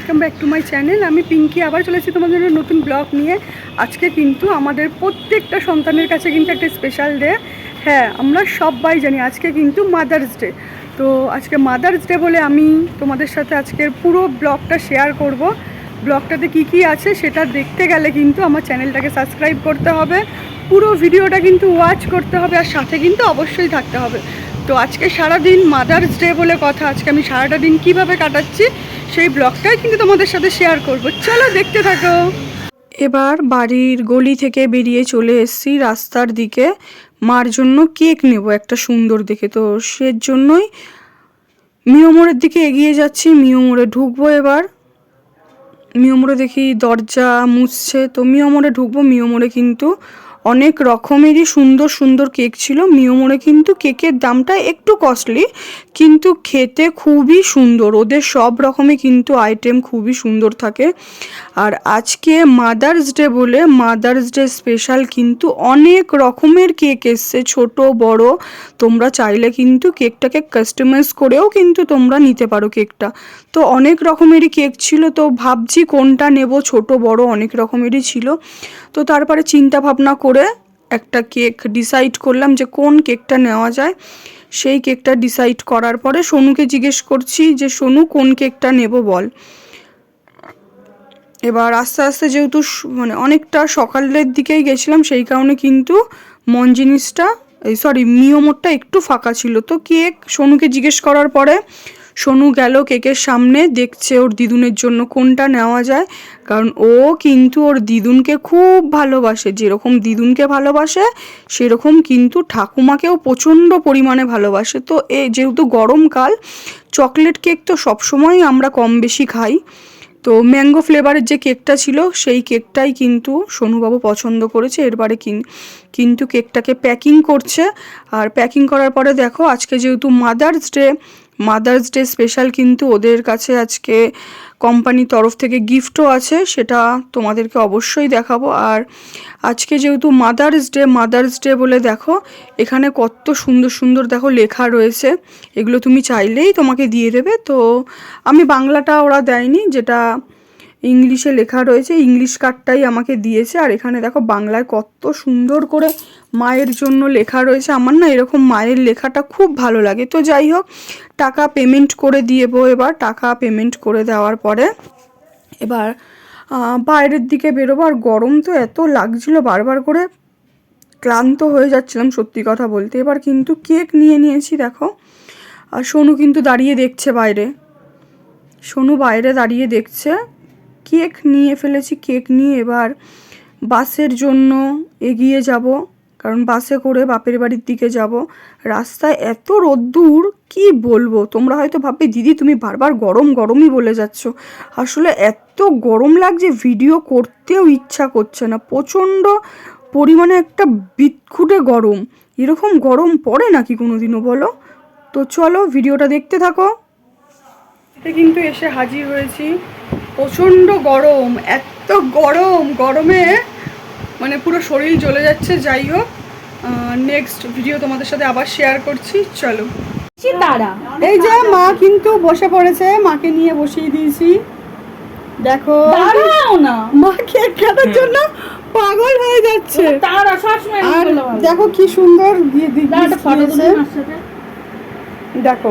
Welcome back to my channel আমি পিঙ্কি আবার চলেছি তোমাদের নতুন ব্লগ নিয়ে। আজকে কিন্তু আমাদের প্রত্যেকটা সন্তানের কাছে কিন্তু একটা স্পেশাল ডে হ্যাঁ আমরা সবাই জানি আজকে কিন্তু মাদার্স ডে তো আজকে মাদার্স ডে বলে আমি তোমাদের সাথে আজকের পুরো ব্লগটা শেয়ার করব। ব্লগটাতে কি কি আছে সেটা দেখতে গেলে কিন্তু আমার চ্যানেলটাকে সাবস্ক্রাইব করতে হবে। পুরো ভিডিওটা কিন্তু ওয়াচ করতে হবে আর সাথে কিন্তু অবশ্যই থাকতে হবে। তো আজকে সারা দিন মাদার্স ডে বলে কথা। আজকে আমি সারাটা দিন কীভাবে কাটাচ্ছি সেই ব্লগটাই কিন্তু তোমাদের সাথে শেয়ার করব। চলো দেখতে থাকো। এবার বাড়ির গলি থেকে বেরিয়ে চলে এসেছি রাস্তার দিকে। মার জন্য কেক নেব একটা সুন্দর দেখে। তো সের জন্যই মিয়মোড়ের দিকে এগিয়ে যাচ্ছি মিয়মোড়ে ঢুকবো এবার। মিয়মোড়ে দেখি দরজা মুছছে, তো মিয়মোড়ে ঢুকবো মিয়মোড়ে কিন্তু অনেক রকমেরই সুন্দর সুন্দর কেক ছিল। মিয়মোড়ে কিন্তু কেকের দামটা একটু কস্টলি কিন্তু খেতে খুবই সুন্দর। ওদের সব রকমই কিন্তু আইটেম খুবই সুন্দর থাকে। আর আজকে মাদার্স ডে বলে মাদার্স ডে স্পেশাল কিন্তু অনেক রকমের কেক এসছে, ছোট, বড়। তোমরা চাইলে কিন্তু কেকটাকে কাস্টমাইজ করেও কিন্তু তোমরা নিতে পারো কেকটা। তো অনেক রকমেরই কেক ছিল, তো ভাবছি কোনটা নেব, ছোট, বড় অনেক রকমেরই ছিল। তো তারপরে চিন্তা ভাবনা করে একটা কেক ডিসাইড করলাম যে কোন কেকটা নেওয়া যায়। সেই কেকটা ডিসাইড করার পরে সোনুকে জিজ্ঞেস করছি যে, সোনু, কোন কেকটা নেব বল? এবার আস্তে আস্তে যেহেতু মানে অনেকটা সকালের দিকেই গেছিলাম, সেই কারণে কিন্তু মন জিনিসটা এই সরি মিওমোরটা একটু ফাঁকা ছিল। তো কেক সোনুকে জিজ্ঞেস করার পরে সোনু গেল কেকের সামনে, দেখছে ওর দিদুনের জন্য কোনটা নেওয়া যায়। কারণ ও কিন্তু ওর দিদুনকে খুব ভালোবাসে। যেরকম দিদুনকে ভালোবাসে, সেরকম কিন্তু ঠাকুমাকেও প্রচণ্ড পরিমাণে ভালোবাসে। তো এ যেহেতু গরমকাল চকলেট কেক তো সবসময় আমরা কম বেশি খাই। তো ম্যাঙ্গো ফ্লেভারের যে কেকটা ছিল, সেই কেকটাই কিন্তু সোনুবাবু পছন্দ করেছে। এরবারে কিন- কিন্তু কেকটাকে প্যাকিং করছে। আর প্যাকিং করার পরে দেখো, আজকে যেহেতু Mother's Day Mother's Day special কিন্তু ওদের কাছে আজকে কোম্পানির তরফ থেকে গিফটও আছে, সেটা তোমাদেরকে অবশ্যই দেখাবো। আর আজকে যেহেতু মাদার্স ডে মাদার্স ডে বলে দেখো, এখানে কত সুন্দর সুন্দর দেখো লেখা রয়েছে। এগুলো তুমি চাইলেই তোমাকে দিয়ে দেবে। তো আমি বাংলাটা ওরা দেয়নি, যেটা ইংলিশে লেখা রয়েছে, ইংলিশ কার্ডটাই আমাকে দিয়েছে। আর এখানে দেখো বাংলায় কত সুন্দর করে মায়ের জন্য লেখা রয়েছে। আমার না এরকম মায়ের লেখাটা খুব ভালো লাগে। তো যাই হোক, টাকা পেমেন্ট করে দিয়েবো এবার। টাকা পেমেন্ট করে দেওয়ার পরে এবার বাইরের দিকে বেরোবো। আর গরম তো এত লাগছিল, বারবার করে ক্লান্ত হয়ে যাচ্ছিলাম, সত্যি কথা বলতে। এবার কিন্তু কেক নিয়ে নিয়েছি, দেখো। আর সোনু কিন্তু দাঁড়িয়ে দেখছে বাইরে। সোনু বাইরে দাঁড়িয়ে দেখছে। কেক নিয়ে ফেলেছি, কেক নিয়ে এবার বাসের জন্য এগিয়ে যাব। কারণ বাসে করে বাপের বাড়ির দিকে যাব। রাস্তায় এত রোদ্দুর, কি বলব? তোমরা হয়তো ভাববে, দিদি, তুমি বারবার গরম, গরমই বলে যাচ্ছ। আসলে এত গরম লাগছে, ভিডিও করতেও ইচ্ছা করছে না। প্রচণ্ড পরিমাণে একটা বিৎখুটে গরম। এরকম গরম পড়ে নাকি কোনোদিনও, বলো? তো চলো, ভিডিওটা দেখতে থাকো। কিন্তু এসে হাজির হয়েছি। প্রচণ্ড গরম এত গরম গরমে মানে পুরো শরীর জ্বলে যাচ্ছে। যাই হোক নেক্সট ভিডিও তোমাদের সাথে আবার শেয়ার করছি। চলো। তারা। এই যে মা কিন্তু বসে পড়েছে। মাকে নিয়ে বসিয়ে দিয়েছি। দেখো। না। মা কেক কাটার জন্য পাগল হয়ে যাচ্ছে। তারা সবসময় আর দেখো কি সুন্দর দিয়ে দিয়েছে। দেখো।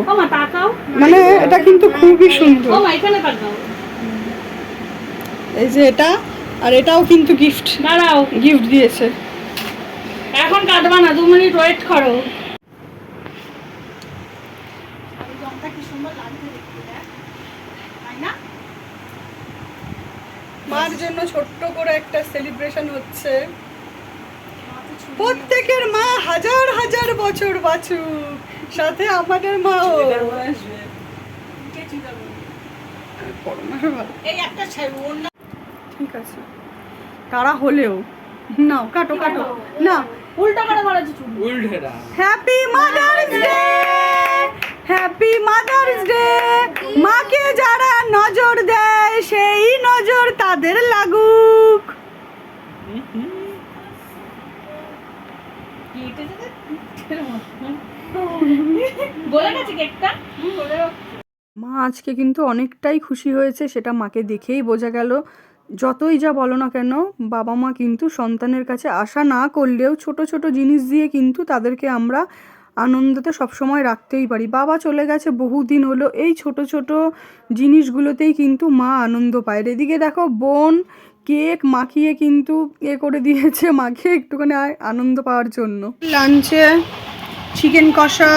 মানে এটা কিন্তু খুবই সুন্দর। এখানে এই যে এটা আর এটাও কিন্তু গিফট দাঁড়াও। গিফট দিয়েছে। এখন কাটবা না দু মিনিট ওয়েট করো। মার জন্য ছোট্ট করে একটা সেলিব্রেশন হচ্ছে। প্রত্যেকের মা হাজার হাজার বছর বাঁচুক। সাথে আমাদের মাও। এই একটা ঠিক আছে। তারা হলেও নাও কাটো কাটো। না উল্টা করে মারাচ্ছি চুল উল্টেরা happy Mother's Day happy Mother's Day মাকে যারা নজর দেয় সেই নজর তাদের লাগুক। মা আজকে কিন্তু অনেকটাই খুশি হয়েছে সেটা মাকে দেখেই বোঝা গেল। যতই যা বলো না কেন, বাবা মা কিন্তু সন্তানের কাছে আশা না করলেও ছোট ছোট জিনিস দিয়ে কিন্তু তাদেরকে আমরা আনন্দতে সবসময় রাখতেই পারি। বাবা চলে গেছে, বহুদিন হলো এই ছোট ছোট জিনিসগুলোতেই কিন্তু মা আনন্দ পায়। এদিকে দেখো, বোন কেক মাখিয়ে কিন্তু এ করে দিয়েছে মাখিয়ে একটুখানি আনন্দ পাওয়ার জন্য। লাঞ্চে চিকেন কষা,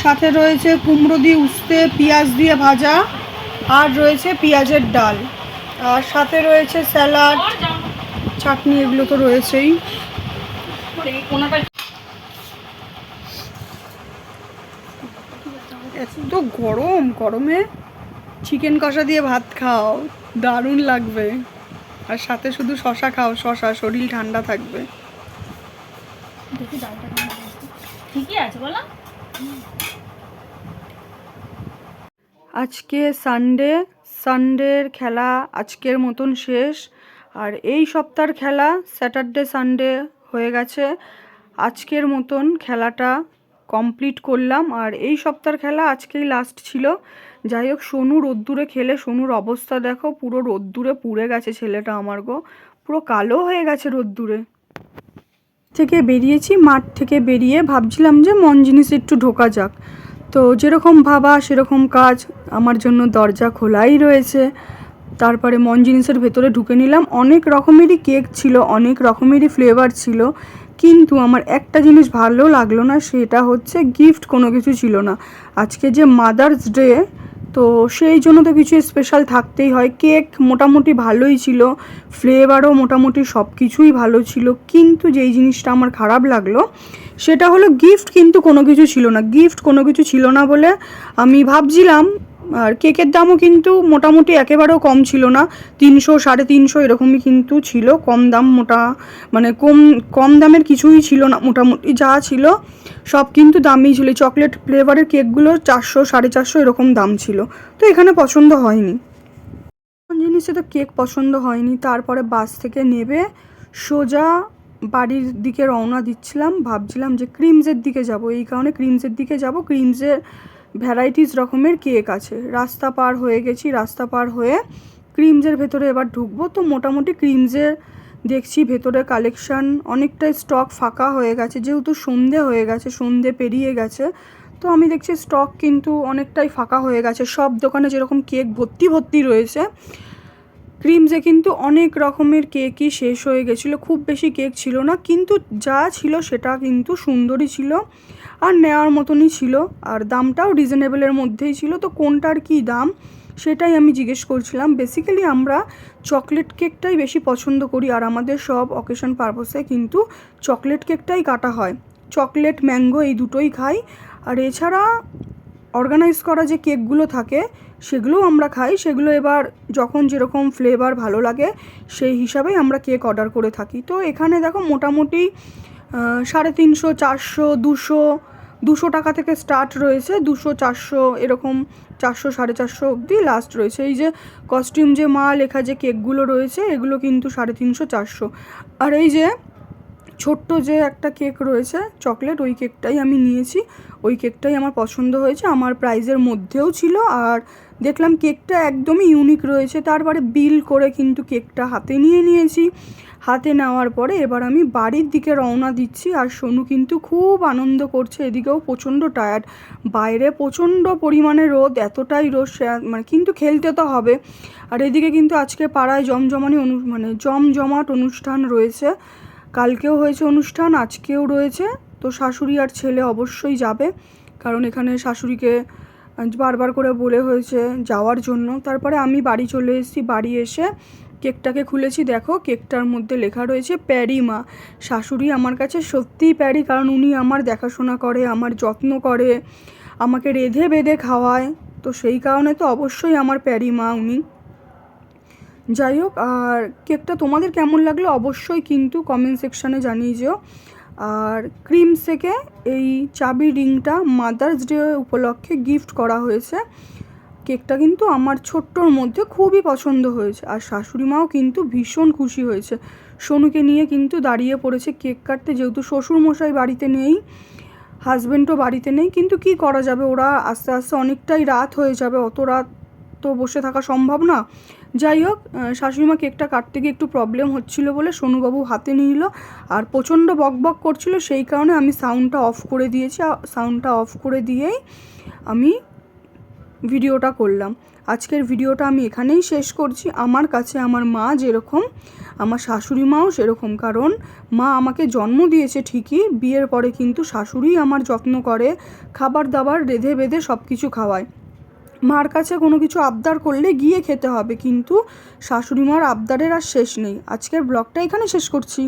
সাথে রয়েছে কুমড়ো দিয়ে উস্তে, পেঁয়াজ দিয়ে ভাজা। আর রয়েছে পেঁয়াজের ডাল। আর সাথে রয়েছে স্যালাড, চাটনি, এগুলো তো রয়েছেই। এত গরম, গরমে চিকেন কষা দিয়ে ভাত খাও, দারুণ লাগবে। আর সাথে শুধু শশা খাও, শশা, শরীর ঠান্ডা থাকবে। ঠিকই আছে বলো? আজকে সানডে সানডের খেলা আজকের মতন শেষ। আর এই সপ্তাহের খেলা স্যাটারডে সানডে হয়ে গেছে। আজকের মতন খেলাটা কমপ্লিট করলাম। আর এই সপ্তাহের খেলা আজকেই লাস্ট ছিল। যাই হোক, সোনু রোদ্দুরে খেলে, সোনুর অবস্থা দেখো, পুরো রোদ্দুরে পুড়ে গেছে ছেলেটা আমার গো। পুরো কালো হয়ে গেছে রোদ্দুরে। থেকে বেরিয়েছি, মাঠ থেকে বেরিয়ে ভাবছিলাম যে মন জিনিস একটু ঢোকা যাক। তো যেরকম ভাবা, সেরকম কাজ আমার জন্য দরজা খোলাই রয়েছে। তারপরে মন জিনিসের ভেতরে ঢুকে নিলাম। অনেক রকমেরই কেক ছিল, অনেক রকমেরই ফ্লেভার ছিল। কিন্তু আমার একটা জিনিস ভালো লাগল না, সেটা হচ্ছে গিফট কোনো কিছু ছিল না। আজকে যে মাদার্স ডে তো সেই জন্য তো কিছু স্পেশাল থাকতেই হয়। কেক মোটামুটি ভালোই ছিল ফ্লেভারও মোটামুটি সব কিছুই ভালো ছিল। কিন্তু যেই জিনিসটা আমার খারাপ লাগল সেটা হলো গিফট কিন্তু কোনো কিছু ছিল না। গিফট কোনো কিছু ছিল না বলে আমি ভাবছিলাম, আর কেকের দামও কিন্তু মোটামুটি একেবারেও কম ছিল না। তিনশো, সাড়ে তিনশো এরকমই কিন্তু ছিল। কম দাম মোটা মানে কম কম দামের কিছুই ছিল না। মোটামুটি যা ছিল সব কিন্তু দামই ছিল। চকলেট ফ্লেভারের কেকগুলো চারশো, সাড়ে চারশো এরকম দাম ছিল। তো এখানে পছন্দ হয়নি। জিনিসে তো কেক পছন্দ হয়নি। তারপরে বাস থেকে নেবে সোজা বাড়ির দিকে রওনা দিচ্ছিলাম, ভাবছিলাম যে ক্রিমসের দিকে যাব। এই কারণে ক্রিমসের দিকে যাব। ক্রিমসের ভ্যারাইটিস রকমের কেক আছে। রাস্তা পার হয়ে গেছি, রাস্তা পার হয়ে ক্রিমসের ভেতরে এবার ঢুকবো। তো মোটামুটি ক্রিমসের দেখছি ভেতরে কালেকশন অনেকটাই স্টক ফাঁকা হয়ে গেছে। যেহেতু সন্ধে হয়ে গেছে, সন্ধে পেরিয়ে গেছে, তো আমি দেখছি স্টক কিন্তু অনেকটাই ফাঁকা হয়ে গেছে। সব দোকানে যেরকম কেক ভর্তি ভর্তি রয়েছে ক্রিমসে কিন্তু অনেক রকমের কেকই শেষ হয়ে গেছিল, খুব বেশি কেক ছিল না, কিন্তু যা ছিল সেটা কিন্তু সুন্দরই ছিল আর নেওয়ার মতনই ছিল আর দামটাও রিজনেবলের মধ্যেই ছিল, তো কোনটার কী দাম সেটাই আমি জিজ্ঞেস করছিলাম। বেসিক্যালি আমরা চকলেট কেকটাই বেশি পছন্দ করি আর আমাদের সব অকেশন পারপসে কিন্তু চকলেট কেকটাই কাটা হয়। চকলেট, ম্যাঙ্গো এই দুটোই খাই আর এছাড়া অর্গানাইজ করা যে কেকগুলো থাকে সেগুলোও আমরা খাই। সেগুলো এবার যখন যেরকম ফ্লেভার ভালো লাগে, সেই হিসাবেই আমরা কেক অর্ডার করে থাকি। তো এখানে দেখো মোটামুটি সাড়ে তিনশো, চারশো, দুশো দুশো টাকা থেকে স্টার্ট রয়েছে। দুশো, চারশো এরকম, চারশো, সাড়ে চারশো অবধি লাস্ট রয়েছে। এই যে কস্টিউম যে মা লেখা যে কেকগুলো রয়েছে, এগুলো কিন্তু সাড়ে তিনশো, চারশো। আর এই যে ছোট্ট যে একটা কেক রয়েছে চকলেট ওই কেকটাই আমি নিয়েছি। ওই কেকটাই আমার পছন্দ হয়েছে। আমার প্রাইজের মধ্যেও ছিল। আর দেখলাম কেকটা একদমই ইউনিক রয়েছে। তারপরে বিল করে কিন্তু কেকটা হাতে নিয়ে নিয়েছি। হাতে নেওয়ার পরে এবার আমি বাড়ির দিকে রওনা দিচ্ছি আর সোনু কিন্তু খুব আনন্দ করছে। এদিকেও প্রচণ্ড টায়ার্ড বাইরে প্রচণ্ড পরিমাণে রোদ, এতটাই রোদ মানে কিন্তু খেলতে তো হবে। আর এদিকে কিন্তু আজকে পাড়ায় জমজমানি অনু মানে জমজমাট অনুষ্ঠান রয়েছে। কালকেও হয়েছে অনুষ্ঠান, আজকেও রয়েছে। তো শাশুড়ি আর ছেলে অবশ্যই যাবে। কারণ এখানে শাশুড়িকে বারবার করে বলে হয়েছে যাওয়ার জন্য। তারপরে আমি বাড়ি চলে এসেছি। বাড়ি এসে কেকটাকে খুলেছি। দেখো, কেকটার মধ্যে লেখা রয়েছে প্যারি মা। শাশুড়ি আমার কাছে সত্যিই প্যারি, কারণ উনি আমার দেখাশোনা করে, আমার যত্ন করে, আমাকে রেঁধে বেঁধে খাওয়ায়। তো সেই কারণে তো অবশ্যই আমার প্যারি মা উনি। যাই হোক, আর কেকটা তোমাদের কেমন লাগল অবশ্যই কিন্তু কমেন্ট সেকশানে জানিয়ে যেও। আর ক্রিম থেকে এই চাবি রিংটা মাদার্স ডে উপলক্ষে গিফট করা হয়েছে। কেকটা কিন্তু আমার ছোট্টর মধ্যে খুবই পছন্দ হয়েছে আর শাশুড়ি মাও কিন্তু ভীষণ খুশি হয়েছে। সোনুকে নিয়ে কিন্তু দাঁড়িয়ে পড়েছে কেক কাটতে, যেহেতু শ্বশুরমশাই বাড়িতে নেই হাজব্যান্ডও বাড়িতে নেই, কিন্তু কি করা যাবে? ওরা আস্তে আস্তে অনেকটাই রাত হয়ে যাবে, অত রাত তো বসে থাকা সম্ভব না। যাই হোক শাশুড়িমা কেকটা কাটতে গিয়ে একটু প্রবলেম হচ্ছিল বলে সোনুবাবু হাতে নিল আর প্রচণ্ড বক বক করছিল, সেই কারণে আমি সাউন্ডটা অফ করে দিয়েছি। সাউন্ডটা অফ করে দিয়েই আমি ভিডিওটা করলাম। আজকের ভিডিওটা আমি এখানেই শেষ করছি। আমার কাছে আমার মা যেরকম, আমার শাশুড়ি মাও সেরকম। কারণ মা আমাকে জন্ম দিয়েছে ঠিকই, বিয়ের পরে কিন্তু শাশুড়ি আমার যত্ন করে, খাবার দাবার রেঁধে বেঁধে সব কিছু খাওয়ায়। মার কাছে কোনো কিছু আবদার করলে গিয়ে খেতে হবে, কিন্তু শাশুড়ি মার আবদারের আর শেষ নেই। আজকের ব্লগটা এখানে শেষ করছি।